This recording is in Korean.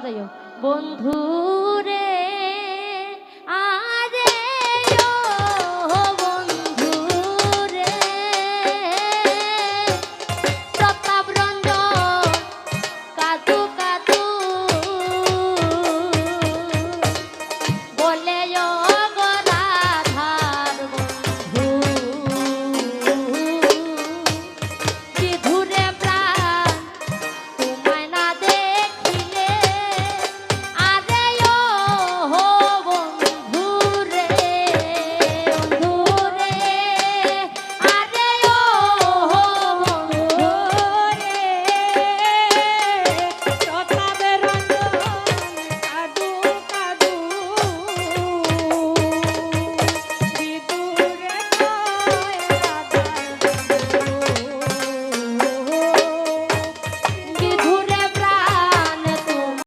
맞아요. 뭔 분.